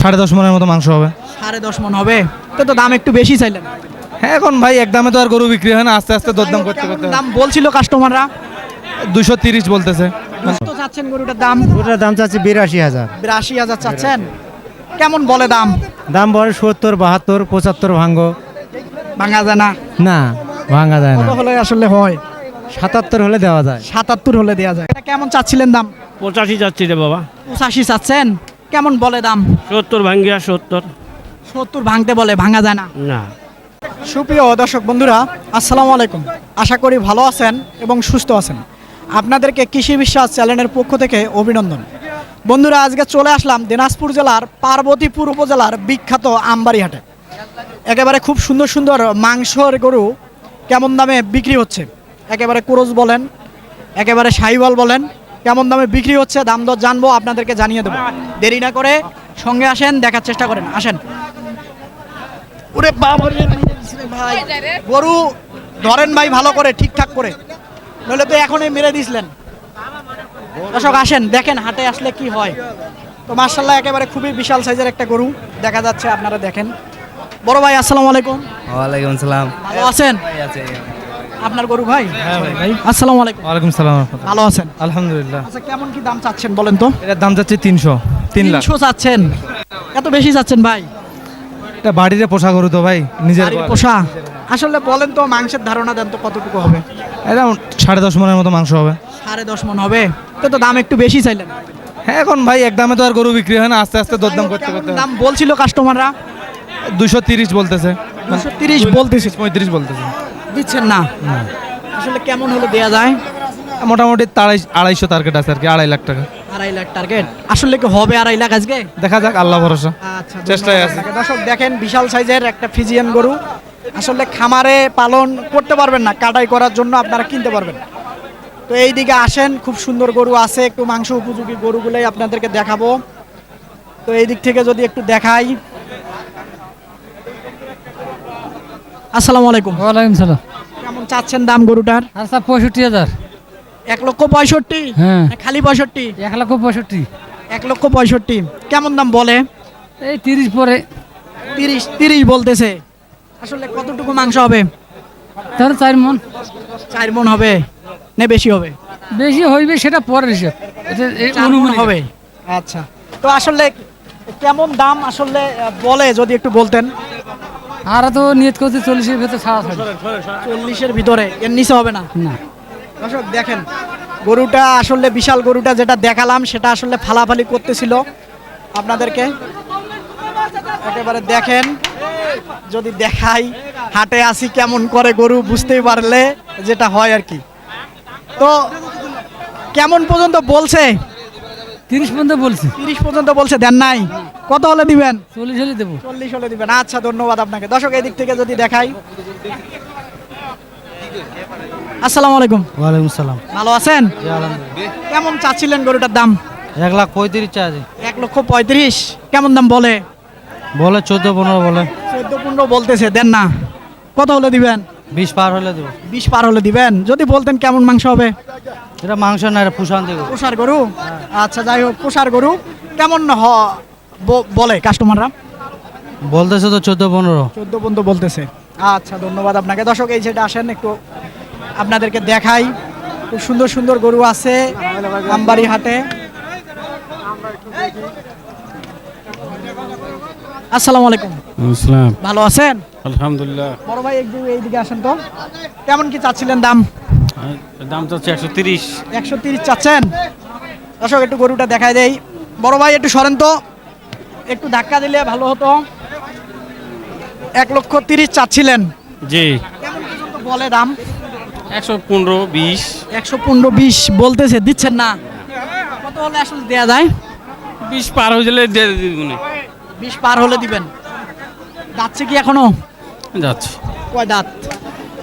সাড়ে দশ মনের মতো মাংস হবে। সাড়ে দশ মন হবে? তো তো দাম একটু বেশি চাইলেন। হ্যাঁ এখন ভাই এক দামে তো আর গরু বিক্রি হয় না আস্তে আস্তে দরদাম করতে করতে। দাম বলছিল কাস্টমাররা দুশো তিরিশ বলতেছে। চাচ্ছেন গরুটার দাম? ওটার দাম চাচ্ছি বিরাশি হাজার। বিরাশি হাজার চাচ্ছেন? কেমন বলে দাম? দাম বলে সত্তর বাহাত্তর পঁচাত্তর ভাঙ্গ। ভাঙা যায় না? না ভাঙা যায় না। হলে আসলে হয়? সাতাত্তর হলে দেওয়া যায়। সাতাত্তর হলে দেওয়া যায়। কেমন চাচ্ছিলেন দাম? পঁচাশি যাচ্ছি রে বাবা। পঁচাশি চাচ্ছেন? কেমন বলে দাম? সত্তর ভাঙ্গিয়া সত্তর। সত্তর ভাঙতে বলে ভাঙা যায় না। না। সুপ্রিয় দর্শক বন্ধুরা আসসালামু আলাইকুম। আশা করি ভালো আছেন এবং সুস্থ আছেন। আপনাদেরকে কৃষি বিশ্বাস চ্যানেলের পক্ষ থেকে অভিনন্দন। বন্ধুরা আজকে চলে আসলাম দিনাজপুর জেলার পার্বতীপুর উপজেলার বিখ্যাত আমবাড়িহাটে। একেবারে খুব সুন্দর সুন্দর মাংসর গরু কেমন দামে বিক্রি হচ্ছে? একেবারে কুরজ বলেন একেবারে সাইওয়াল বলেন কেমন দামে বিক্রি হচ্ছে দাম দর জানব আপনাদেরকে জানিয়ে দেবো। দেরি না করে সঙ্গে আসেন দেখার চেষ্টা করেন। আসেন। ওরে বাবা ভাই গরু ধরেন ভাই ভালো করে ঠিকঠাক করে। নইলে তো এখনই মেরে দিছিলেন। দর্শক আসেন দেখেন হাটে আসলে কি হয়। তো মার্শাল্লাহ একেবারে খুবই বিশাল সাইজের একটা গরু দেখা যাচ্ছে আপনারা দেখেন। বড় ভাই আসসালামু আলাইকুম। ওয়ালাইকুম সালাম ভালো আছেন? আপনার গরু ভাই? হ্যাঁ ভাই আসসালামু আলাইকুম। ওয়ালাইকুম সালাম ভালো আছেন? আলহামদুলিল্লাহ। আচ্ছা কেমন কি দাম চাচ্ছেন বলেন তো? এটার দাম যাচ্ছে তিনশো তিন লাখ। তিনশো চাচ্ছেন। এত বেশি চাচ্ছেন ভাই? এটা বাড়িতে পোষা গরু তো ভাই নিজের পোষা? আসলে বলেন তো মাংসের ধারণা দেন তো কতটুকু হবে? এটা সাড়ে দশ মনের মতো মাংস হবে। সাড়ে দশ মন হবে। তো তো দাম একটু বেশি চাইলেন। হ্যাঁ এখন ভাই এক দামে তো আর গরু বিক্রি হয় না আস্তে আস্তে দরদাম করতে করতে। দাম বলছিল কাস্টমাররা দুশো তিরিশ বলতেছে। দুশো তিরিশ বলতেছে। পঁয়ত্রিশ বলতেছে। দিচ্ছেন না। আসলে কেমন হলো দেয়া যায়? মোটামুটি আড়াই আড়াইশো টার্গেট আছে আর কি আড়াই লাখ টাকা। আড়াই লাখ টার্গেট আসলে কি হবে আড়াই লাখ আজকে? দেখা যাক আল্লাহ ভরসা। আচ্ছা চেষ্টায় আছি। দর্শক দেখেন বিশাল সাইজের একটা ফিজিয়ান গরু। আসলে খামারে পালন করতে পারবেন না কাটাই করার জন্য আপনারা কিনতে পারবেন। তো এই দিকে আসেন খুব সুন্দর গরু আছে একটু মাংস উপযোগী গরুগুলোই আপনাদেরকে দেখাবো। তো এই দিক থেকে যদি একটু দেখাই আসসালামু আলাইকুম। ওয়ালাইকুম সালাম। কেমন চাচ্ছেন দাম গরুটার? আচ্ছা পঁয়ষট্টি হাজার। এক লক্ষ পঁয়ষট্টি? হ্যাঁ। খালি পঁয়ষট্টি? এক লক্ষ পঁয়ষট্টি। এক লক্ষ পঁয়ষট্টি। কেমন দাম বলে? এই তিরিশ পরে। তিরিশ তিরিশ বলতেছে। আসলে কতটুকু মাংস হবে? তাহলে চার মন। চার মন হবে? না বেশি হবে? বেশি হইবে সেটা পরের হিসাব। এটা অনুমানিক। হবে? আচ্ছা। তো আসলে কেমন দাম আসলে বলে যদি একটু বলতেন? আর তো নিয়ত করছে চল্লিশের ভেতর ছাড়া চল্লিশের ভিতরে এর নিচে হবে না? না। দর্শক দেখেন গরুটা আসলে বিশাল গরুটা যেটা দেখালাম সেটা আসলে ফালাফালি করতেছিল আপনাদেরকে। একেবারে দেখেন যদি দেখাই হাটে আসি কেমন করে গরু বুঝতেই পারলে যেটা হয় আর কি। তো কেমন পর্যন্ত বলছে? তিরিশ পর্যন্ত বলছে। তিরিশ পর্যন্ত বলছে দেন নাই? কত হলে দিবেন? চল্লিশ হলে দেবো। চল্লিশ হলে দিবেন। আচ্ছা ধন্যবাদ আপনাকে। দর্শক এই দিক থেকে যদি দেখাই। আসসালামু আলাইকুম। ওয়ালাইকুম সালাম। ভালো আছেন? কেমন চাচ্ছিলেন গরুটার দাম? এক লাখ পঁয়ত্রিশ চার্জ এক লক্ষ পঁয়ত্রিশ। কেমন দাম বলে? বলে চোদ্দ পনেরো বলে। চোদ্দ পনেরো বলতেছে দেন না। কত হলে দিবেন? বিশ পার হলে দেবো। বিশ পার হলে দিবেন। যদি বলতেন কেমন মাংস হবে? এটা মাংস না এটা পুষান দেবো। পোষার গরু? আচ্ছা যাই হোক পোষার গরু। কেমন বলে কাস্টমাররা বলতেছে তো চোদ্দ পনেরো। চোদ্দ পর্যন্ত বলতেছে। আচ্ছা ধন্যবাদ আপনাকে। দর্শক এই সেটা আসেন একটু আপনাদেরকে দেখাই। খুব সুন্দর সুন্দর গরু আছে আমবাড়ি হাটে আসসালামু আলাইকুম। ইসলাম ভালো আছেন? আলহামদুলিল্লাহ। বড় ভাই একটু এইদিকে আসেন তো। কেমন কি চাচ্ছিলেন দাম? দাম চাচ্ছে একশো তিরিশ। একশো তিরিশ চাচ্ছেন। দর্শক একটু গরুটা দেখাই দেই। বড় ভাই একটু সরেন তো। একটু ধাক্কা দিলে ভালো হতো। এক লক্ষ তিরিশ চাচ্ছিলেন। জি। কেমন পর্যন্ত বলে দাম? একশো পনেরো বিশ। একশো পনেরো বিশ বলতেছে দিচ্ছেন না। কত হলে আসলে দেওয়া যায়? বিশ পার হয়ে গেলে দিয়ে দিবনি বিশ পার হলে দিবেন। যাচ্ছে কি এখনও? যাচ্ছে। কয় দাঁত?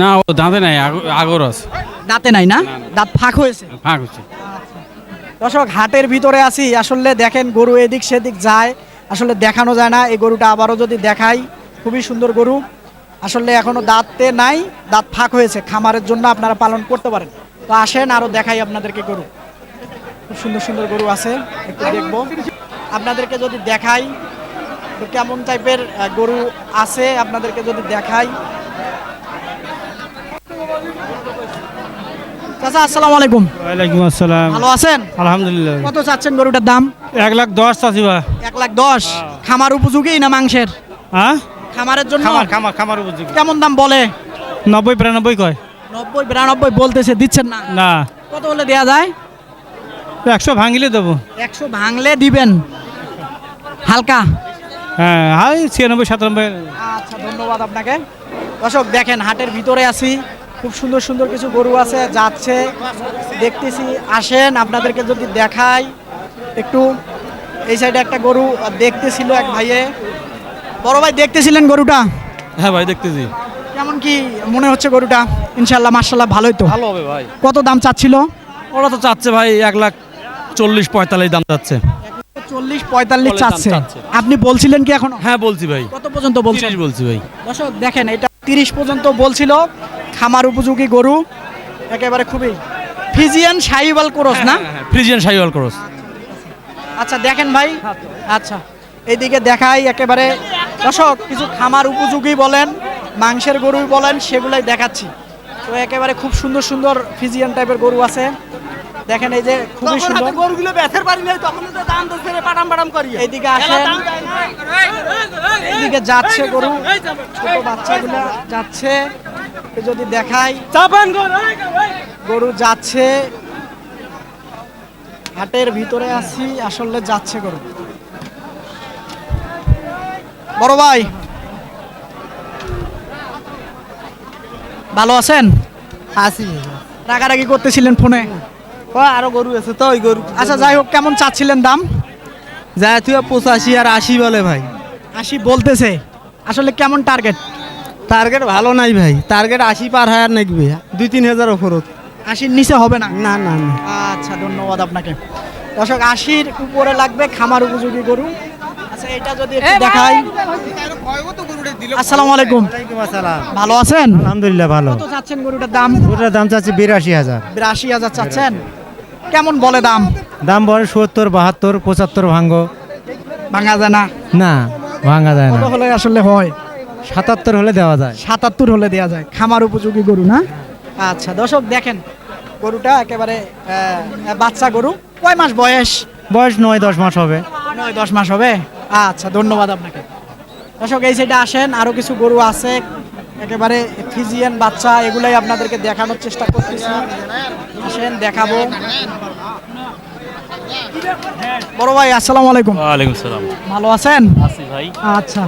না ও দাঁতে নাই আগ- আগর আছে। দাঁতে নাই না? দাঁত ফাঁক হয়েছে? ফাঁক হচ্ছে দর্শক হাটের ভিতরে আছি। আসলে দেখেন গরু এদিক সেদিক যায়। আসলে দেখানো যায় না, এই গরুটা আবারও যদি দেখাই, খুবই সুন্দর গরু। আসলে এখনও দাঁতে নাই, দাঁত ফাঁক হয়েছে, খামারের জন্য আপনারা পালন করতে পারেন। তো আসেন, আরও দেখাই আপনাদেরকে গরু। খুব সুন্দর সুন্দর গরু আছে, একটু দেখব। আপনাদেরকে যদি দেখাই, তো কেমন টাইপের গরু আছে, আপনাদেরকে যদি দেখাই। চাচা আসসালামু আলাইকুম। ওয়ালাইকুম আসসালাম। ভালো আছেন? আলহামদুলিল্লাহ। কত চাচ্ছেন গরুটার দাম? এক লাখ দশ চাষিবা এক লাখ দশ। খামার উপযোগী না মাংসের? হ্যাঁ? খামারের জন্য? খামার খামার খামার উপযোগী। কেমন দাম বলে? নব্বই বিরানব্বই কয়। নব্বই বিরানব্বই বলতেছে দিচ্ছেন না? না। কত হলে দেয়া যায়? একশো ভাঙিলে দেবো। একশো ভাঙলে দিবেন। হালকা? হ্যাঁ হাই ছিয়ানব্বই সাতানব্বই। আচ্ছা ধন্যবাদ আপনাকে। দর্শক দেখেন হাটের ভিতরে আছি। খুব সুন্দর সুন্দর কিছু গরু আছে যাচ্ছে। দেখতেছি আসেন আপনাদেরকে যদি দেখাই। একটু এই সাইডে একটা গরু দেখতেছিল এক ভাইয়ে। বড় ভাই দেখতেছিলেন গরুটা? হ্যাঁ ভাই দেখতেছি। কেমন কি মনে হচ্ছে গরুটা? ইনশাল্লাহ মার্শাল্লাহ ভালোই তো। ভালো হবে ভাই। কত দাম চাচ্ছিল? ওরা তো চাচ্ছে ভাই এক লাখ চল্লিশ পঁয়তাল্লিশ দাম চাচ্ছে। চল্লিশ পঁয়তাল্লিশ চাচ্ছে। চাচ্ছে। আপনি বলছিলেন কি এখনও? হ্যাঁ বলছি ভাই। কত পর্যন্ত তিরিশ বলছি ভাই। দর্শক দেখেন এটা তিরিশ পর্যন্ত বলছিল। খামার উপযোগী গরু একেবারে খুবই ফিজিয়ান সাইবাল ক্রস না? Friesian Sahiwal cross. আচ্ছা দেখেন ভাই। আচ্ছা এইদিকে দেখাই একেবারে। দর্শক কিছু খামার উপযোগী বলেন মাংসের গরু বলেন সেগুলাই দেখাচ্ছি। তো একেবারে খুব সুন্দর সুন্দর ফিজিয়ান টাইপের গরু আছে। দেখেন এই যে খুবই সুন্দর। গরুগুলো বেচের পারি নাই তখন তো দাম তো ছেড়ে পাটাম পাটাম করি। এইদিকে আসেন। এইদিকে যাচ্ছে গরু। ছোট বাচ্চাগুলো যাচ্ছে। যদি দেখাই গরু যাচ্ছে। হাটের ভিতরে আছি আসলে যাচ্ছে গরু। বড় ভাই ভালো আছেন? আসি রাগারাগি করতেছিলেন ফোনে? ও আরও গরু আছে তো ওই গরু। আচ্ছা যাই হোক কেমন চাচ্ছিলেন দাম? যায় তুই পঁচাশি আর আশি বলে ভাই। আশি বলতেছে। আসলে কেমন টার্গেট টার্গেট ভালো নাই ভাই। টার্গেট আশি পার হাজার নাকবে। দুই তিন হাজার ওপরত। আশির নিচে হবে না? না না না। আচ্ছা ধন্যবাদ আপনাকে। দর্শক আশির উপরে লাগবে খামার উপযোগী গরু। আচ্ছা এটা যদি একটু দেখাই। আসসালামু আলাইকুম। ভালো আছেন? আলহামদুলিল্লাহ ভালো। কত চাচ্ছেন গরুটার দাম? ওটার দাম চাচ্ছি বিরাশি হাজার। বিরাশি হাজার চাচ্ছেন? কেমন বলে দাম? দাম বলে সত্তর বাহাত্তর পঁচাত্তর ভাঙ্গ। ভাঙা যায় না? না ভাঙ্গা যায় কত না হলে আসলে হয়? সাতাত্তর হলে দেওয়া যায়। সাতাত্তর হলে দেওয়া যায়। খামার উপযোগী গরু না? আচ্ছা দর্শক দেখেন গরুটা একেবারে আহ, বাচ্চা গরু। কয় মাস বয়স? বয়স নয় দশ মাস হবে। নয় দশ মাস হবে? আচ্ছা ধন্যবাদ আপনাকে। দর্শক এই সাইডে আসেন আরও কিছু গরু আছে। একেবারে ফিজিয়ান বাচ্চা এগুলাই আপনাদেরকে দেখানোর চেষ্টা করতেছি। আসেন দেখাবো। বড় ভাই আসসালামু আলাইকুম। ওয়ালাইকুম সালাম। ভালো আছেন? আছি ভাই। আচ্ছা।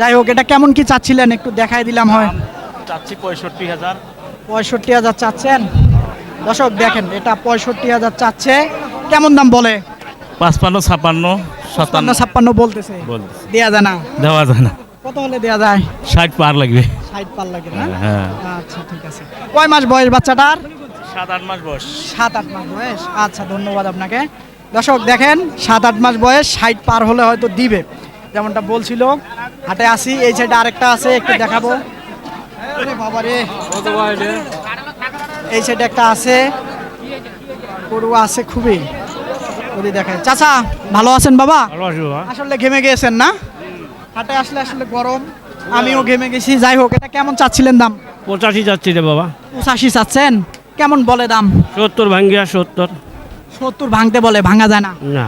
যাই হোক এটা কেমন কি চাচ্ছিলেন? একটু দেখাই দিলাম হয়। চাচ্ছি পঁয়ষট্টি হাজার। পঁয়ষট্টি হাজার চাচ্ছেন? দর্শক দেখেন এটা পঁয়ষট্টি হাজার চাচ্ছে। কেমন দাম বলে? পাঁচপান্ন ছাপান্ন ছাপ্পান্ন সাতান্ন। ছাপ্পান্ন বলতেছে। দেয়া যায় না। দেওয়া যায় না। কত হলে দেয়া যায়? ষাট পার লাগবে। ষাট পার লাগে না? হ্যাঁ। আচ্ছা ঠিক আছে। কয় মাস বয়স বাচ্চাটার? সাত আট মাস বয়স। সাত আট মাস বয়স। আচ্ছা ধন্যবাদ আপনাকে। দর্শক দেখেন সাত আট মাস বয়স ষাট পার হলে হয়তো দিবে। যেমনটা বলছিল হাটে আসি এই সাইডে আরেকটা আছে একটু দেখাবো। এই সাইডে একটা আছে গরু আছে খুবই। যদি দেখায় চাচা ভালো আছেন বাবা? আসলে ঘেমে গিয়েছেন না? হাটে আসলে আসলে গরম আমিও ঘেমে গেছি। যাই হোক এটা কেমন চাচ্ছিলেন দাম? পঁচাশি যাচ্ছি রে বাবা। পঁচাশি চাচ্ছেন? কেমন বলে দাম? সত্তর ভাঙ্গিয়া সত্তর। সত্তর ভাঙতে বলে ভাঙা যায় না। না।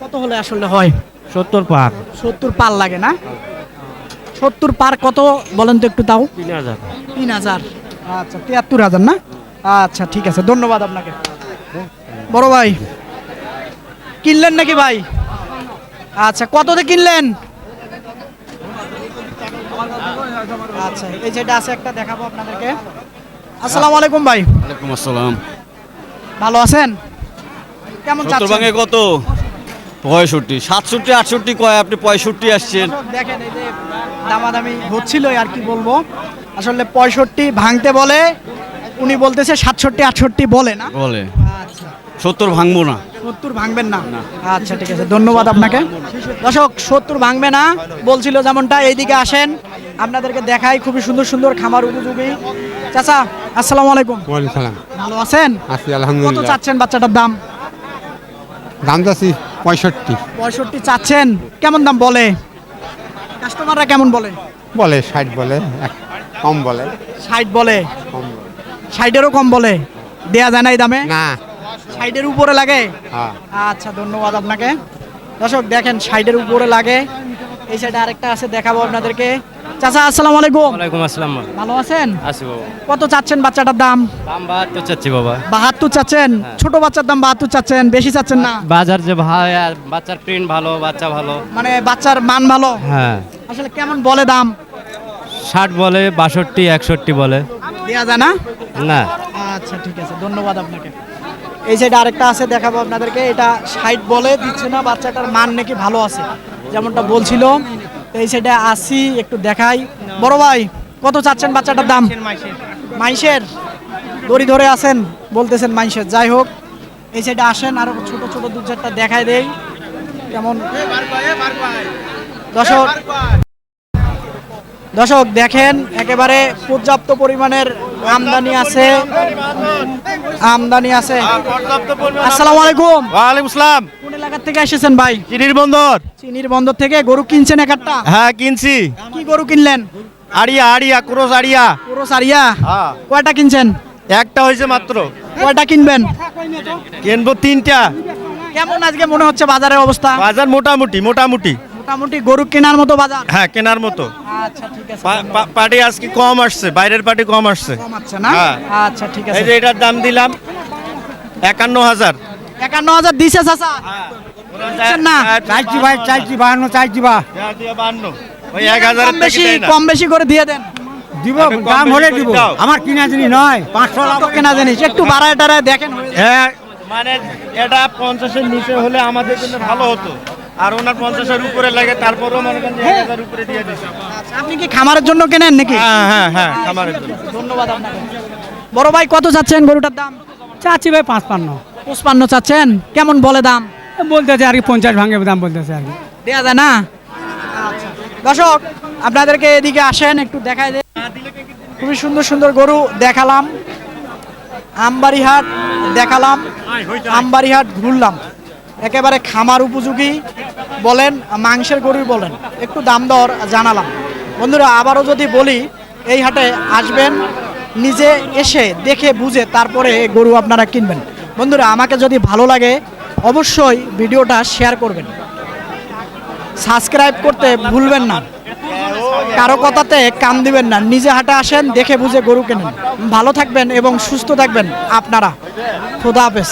কত হলে আসলে হয়? সত্তর পার। সত্তর পার লাগে না? সত্তর পার কত বলেন তো একটু তাও? তিন হাজার। তিন হাজার। আচ্ছা তিয়াত্তর হাজার না? আচ্ছা ঠিক আছে ধন্যবাদ আপনাকে। বড় ভাই কিনলেন নাকি ভাই? আচ্ছা কততে কিনলেন? আচ্ছা এই যেটা আছে একটা দেখাবো আপনাদেরকে। আসসালামু আলাইকুম ভাই। ওয়ালাইকুম আসসালাম। ভালো আছেন? কেমন চাচ্ছেন? কত? পঁয়ষট্টি সাতষট্টি আটষট্টি কয়? আপনি পঁয়ষট্টি আসছেন। দেখেন এই যে দামাদামি হচ্ছিল আর কি বলব? আসলে পঁয়ষট্টি ভাঙতে বলে উনি বলতেছে সাতষট্টি আটষট্টি বলে না। বলে। আচ্ছা। সত্তর ভাঙবো না। সত্তর ভাঙবেন না? আচ্ছা ঠিক আছে ধন্যবাদ আপনাকে। দর্শক সত্তর ভাঙবে না বলছিল যেমনটা এইদিকে আসেন। আপনাদেরকে দেখাই খুবই সুন্দর সুন্দর খামার উপযোগী। চাচা আসসালামু আলাইকুম। সালাম। ভালো আছেন? আছি কত আলহামদুলিল্লাহ চাচ্ছেন বাচ্চাটার দাম? দাম যাচ্ছি পঁয়ষট্টি। পঁয়ষট্টি চাচ্ছেন। কেমন দাম বলে? কাস্টমাররা কেমন বলে? বলে ষাট বলে কম বলে। ষাট বলে। কম বলে। ষাটেরও কম বলে। দেয়া যায় না এই দামে? না। ষাটের উপরে লাগে? হ্যাঁ। আচ্ছা ধন্যবাদ আপনাকে। দর্শক দেখেন সাইডের উপরে লাগে। এই সাইডে আরেকটা আছে দেখাবো আপনাদেরকে। চাচা আসসালামু আলাইকুম। ওয়ালাইকুম আসসালাম ভালো আছেন? আসি বাবা। কত চাচ্ছেন বাচ্চাটার দাম? দাম বাহাত্তর চাচ্ছি বাবা। বাহাত্তর চাচ্ছেন? ছোট বাচ্চার দাম বাহাত্তর চাচ্ছেন বেশি চাচ্ছেন না? বাজার যে আর বাচ্চার প্রিন্ট ভালো বাচ্চা ভালো। মানে বাচ্চার মান ভালো? হ্যাঁ। আসলে কেমন বলে দাম? ষাট বলে বাষট্টি একষট্টি বলে। দেয়া যায় না? না। আচ্ছা ঠিক আছে। ধন্যবাদ আপনাকে। এই সাইডে আরেকটা আছে দেখাবো আপনাদেরকে। এটা ষাট বলে দিচ্ছে না বাচ্চাটার মান নাকি ভালো আছে। যেমনটা বলছিল এই সাইডে আসি একটু দেখাই। বড় ভাই কত চাচ্ছেন বাচ্চাটার দাম? মাইশের। দড়ি ধরে আছেন বলতেছেন মাইশের। যাই হোক এই সাইডে আসেন আর ছোট ছোট দু চারটা দেখাই দেই। কেমন? দর্শক দর্শক দেখেন একেবারে পর্যাপ্ত পরিমাণের আমদানি আছে। আমদানি আছে। আসসালামু আলাইকুম। ওয়ালাইকুম আসসালাম। এলাকা থেকে এসেছেন ভাই? চিনির বন্দর। চিনির বন্দর থেকে গরু কিনছেন এক একটা হ্যাঁ কিনছি। কি গরু কিনলেন? আড়িয়া আড়িয়া ক্রোস আড়িয়া। পুরো সারিয়া হ্যাঁ। কয়টা কিনছেন? একটা হয়েছে মাত্র। কয়টা কিনবেন? কিনবো তিনটা। কেমন আজকে মনে হচ্ছে বাজারের অবস্থা? বাজার মোটামুটি মোটামুটি। মোটামুটি গরু কেনার মতো বাজার? হ্যাঁ কেনার মতো। আচ্ছা ঠিক আছে। আজকে কম আসছে বাইরের পার্টি কম আসছে। কম আছে না? হ্যাঁ। আচ্ছা ঠিক আছে। এই যে এটার দাম দিলাম একান্ন হাজার। একান্ন হাজার দিছে চাচা। দিচ্ছেন না চাইছি ভাই চাইছি বাহান্ন চাইছি বা। ওই এক হাজার কম বেশি কম বেশি করে দিয়ে দেন। দিব দাম হলে দিব। আমার কিনা জিনিস নয় পাঁচশো লাভ কেনা জিনিস? একটু বাড়ায় টাড়ায় দেখেন হ্যাঁ মানে এটা পঞ্চাশের নিচে হলে আমাদের জন্য ভালো হতো। আর ওনার পঞ্চাশের উপরে লাগে তারপরেও মনে করেন উপরে দিয়ে দিচ্ছে আপনি কি খামারের জন্য কেনেন নাকি? হ্যাঁ হ্যাঁ হ্যাঁ খামারের জন্য। ধন্যবাদ আপনাকে। বড় ভাই কত চাচ্ছেন গরুটার দাম? চাচ্ছি ভাই পাঁচ পান্ন পঁচপান্ন চাচ্ছেন? কেমন বলে দাম? বলতেছে আর কি, পঞ্চাশ ভাঙে দাম বলতেছে আর কি। দেয়া যায় না? দর্শক, আপনাদেরকে এদিকে আসেন, একটু দেখাই দেয় খুবই সুন্দর সুন্দর গরু দেখালাম। আমবাড়িহাট দেখালাম। আমবাড়িহাট ঘুরলাম। একেবারে খামার উপযোগী বলেন, মাংসের গরুই বলেন। একটু দাম দর জানালাম। বন্ধুরা, আবারও যদি বলি, এই হাটে আসবেন, নিজে এসে দেখে বুঝে তারপরে গরু আপনারা কিনবেন। বন্ধুরা, আমাকে যদি ভালো লাগে অবশ্যই ভিডিওটা শেয়ার করবেন। সাবস্ক্রাইব করতে ভুলবেন না। কারও কথাতে কান দিবেন না। নিজে হাঁটা আসেন, দেখে বুঝে গরু কেনেন। ভালো থাকবেন এবং সুস্থ থাকবেন আপনারা। খোদা হাফেজ।